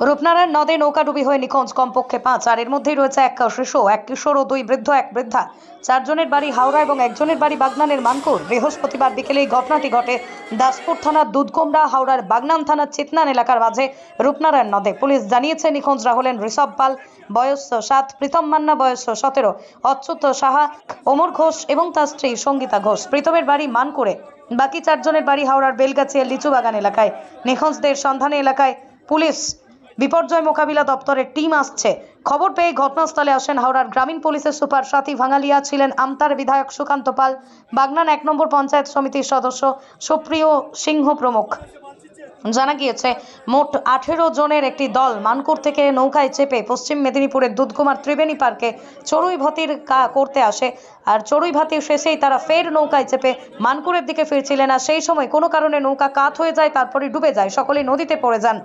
রূপনারায়ণ নদে নৌকাডুবি হয়ে নিখোঁজ কমপক্ষে পাঁচ, আর এর মধ্যেই রয়েছে এক শিশু, এক কিশোর ও দুই বৃদ্ধ, এক বৃদ্ধা। চারজনের বাড়ি হাওড়া এবং একজনের বাড়ি বাগনানের মানকুর। বৃহস্পতিবার বিকেলে এই ঘটনাটি ঘটে দাসপুর থানার দুধকুমড়া হাওড়ার বাগনান থানার চেতনান এলাকার মাঝে রূপনারায়ণ নদে। পুলিশ জানিয়েছে, নিখোঁজরা হলেন ঋষভ পাল, বয়স সাত, প্রীতম মান্না, বয়স সতেরো, অচ্যুত সাহা, ওমর ঘোষ এবং তার স্ত্রী সঙ্গীতা ঘোষ। প্রীতমের বাড়ি মানকুরে। বাকি চারজনের বাড়ি হাওড়ার বেলগাছিয়া লিচু বাগান এলাকায়। নিখোঁজদের সন্ধানে এলাকায় পুলিশ বিপর্যয় মোকাবিলা দপ্তরের টিম আসছে। খবর পেয়ে ঘটনাস্থলে আসেন হাওড়ার গ্রামীণ পুলিশের সুপার সাথী ভাঙালিয়া ছিলেন আমতার বিধায়ক সুকান্ত পাল। বাগনান এক নম্বর পঞ্চায়েত সমিতির সদস্য সুপ্রিয় সিংহ প্রমুখ। জানা গিয়েছে, মোট আঠেরো জনের একটি দল মানকুর থেকে নৌকায় চেপে পশ্চিম মেদিনীপুরের দুধকুমার ত্রিবেণী পার্কে চড়ুই ভাতির কা- করতে আসে। আর চড়ুই ভাতির শেষেই তারা ফের নৌকায় চেপে মানকুরের দিকে ফিরছিলেন। আর সেই সময় কোনো কারণে নৌকা কাত হয়ে যায় তারপরে ডুবে যায়। সকলেই নদীতে পড়ে যান।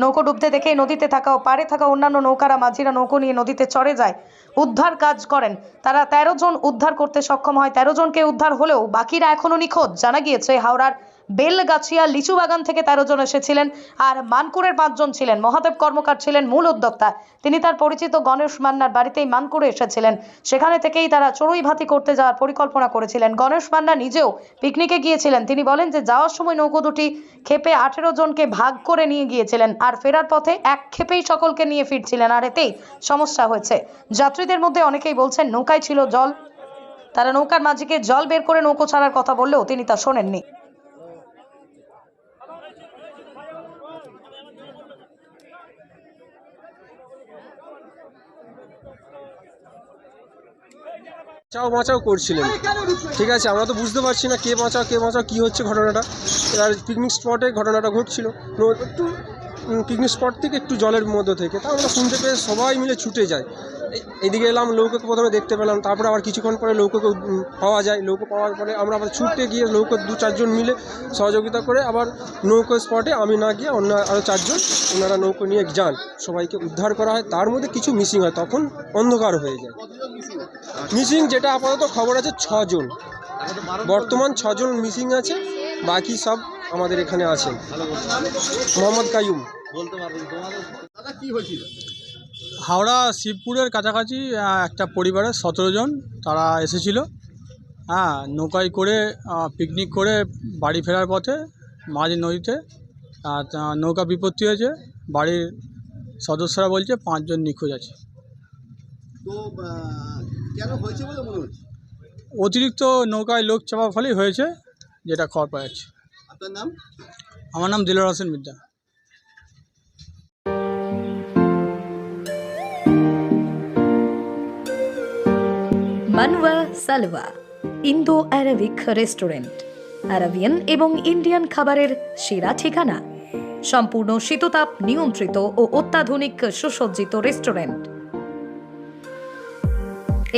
নৌকো ডুবতে দেখেই নদীতে থাকা ও পারে থাকা অন্যান্য নৌকারা, মাঝিরা নৌকো নিয়ে নদীতে চড়ে যায়, উদ্ধার কাজ করেন। তারা তেরো জন উদ্ধার করতে সক্ষম হয়। তেরো জনকে উদ্ধার হলেও বাকিরা এখনও নিখোঁজ। জানা গিয়েছে, হাওড়ার বেলগাছিয়া লিচু বাগান থেকে তেরো জন এসেছিলেন আর মানকুরের পাঁচজন ছিলেন। মহাদেব কর্মকার ছিলেন মূল উদ্যোক্তা। তিনি তার পরিচিত গণেশ মান্নার বাড়িতেই মানকুরে এসেছিলেন। সেখানে থেকেই তারা চড়ুই ভাতি করতে যাওয়ার পরিকল্পনা করেছিলেন। গণেশ মান্না নিজেও পিকনিকে গিয়েছিলেন। তিনি বলেন যে, যাওয়ার সময় নৌকো দুটি ক্ষেপে আঠেরো জনকে ভাগ করে নিয়ে গিয়েছিলেন আর ফেরার পথে এক ক্ষেপেই সকলকে নিয়ে ফিরছিলেন আর এতেই সমস্যা হয়েছে। যাত্রীদের মধ্যে অনেকেই বলছেন, নৌকায় ছিল জল। তারা নৌকার মাঝিকে জল বের করে নৌকো ছাড়ার কথা বললেও তিনি তা শোনেননি। বাঁচাও বাঁচাও করছিলেন। ঠিক আছে আমরা তো বুঝতে পারছি না কে বাঁচাও কে বাঁচাও কী হচ্ছে ঘটনাটা। এবার পিকনিক স্পটে ঘটনাটা ঘটছিল। একটু পিকনিক স্পট থেকে একটু জলের মধ্যে থেকে তা আমরা শুনতে পেয়ে সবাই মিলে ছুটে এই- এদিকে এলাম লৌকোকে প্রথমে দেখতে পেলাম তারপরে আবার কিছুক্ষণ পরে উম, পাওয়া যায়। নৌকো পাওয়ার পরে আমরা আবার ছুটতে গিয়ে নৌকো দু চারজন মিলে সহযোগিতা করে আবার নৌকো স্পটে আমি না গিয়ে অন্য আরও চারজন ওনারা নৌকো নিয়ে যান। সবাইকে উদ্ধার করা হয় তার মধ্যে কিছু মিসিং হয় তখন অন্ধকার হয়ে যায়। মিসিং যেটা আপাতত খবর আছে ছজন। বর্তমান ছজন মিসিং আছে বাকি সব আমাদের এখানে আছেন মোহাম্মদ কাইয়ুম। হাওড়া শিবপুরের কাছাকাছি একটা পরিবারের সতেরো জন তারা এসেছিল। হ্যাঁ নৌকায় করে পিকনিক করে বাড়ি ফেরার পথে মাঝ নদীতে নৌকা বিপত্তি হয়েছে। বাড়ির সদস্যরা বলছে পাঁচজন নিখোঁজ আছে। তো কেন হয়েছে বলে মনে হচ্ছে? অতিরিক্ত নৌকায় লোক চাপার ফলেই হয়েছে যেটা খবর পাওয়া যাচ্ছে। আপনার নাম? আমার নাম Dilar Hossain Midda Manwa Salwa Indo Arabic restaurant Arabian এবং ইন্ডিয়ান খাবারের সেরা ঠিকানা। সম্পূর্ণ শীততাপ নিয়ন্ত্রিত ও অত্যাধুনিক সুসজ্জিত রেস্টুরেন্ট।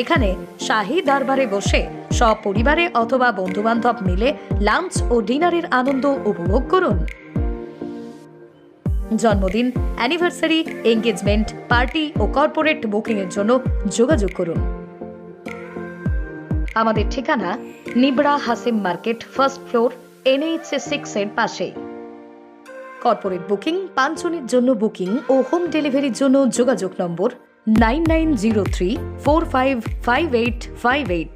এখানে শাহী দরবারে বসে সপরিবারে অথবা বন্ধুবান্ধব মিলে লাঞ্চ ও ডিনারের আনন্দ উপভোগ করুন। জন্মদিন, অ্যানিভার্সারি, এঙ্গেজমেন্ট, পার্টি ও কর্পোরেট বুকিংয়ের জন্য যোগাযোগ করুন। আমাদের ঠিকানা Nibra Hasim market, first floor NH six এর পাশে। কর্পোরেট বুকিং, পাঁচজনের জন্য বুকিং ও হোম ডেলিভারির জন্য যোগাযোগ নম্বর 9903455858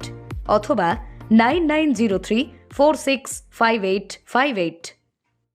অথবা 9903465858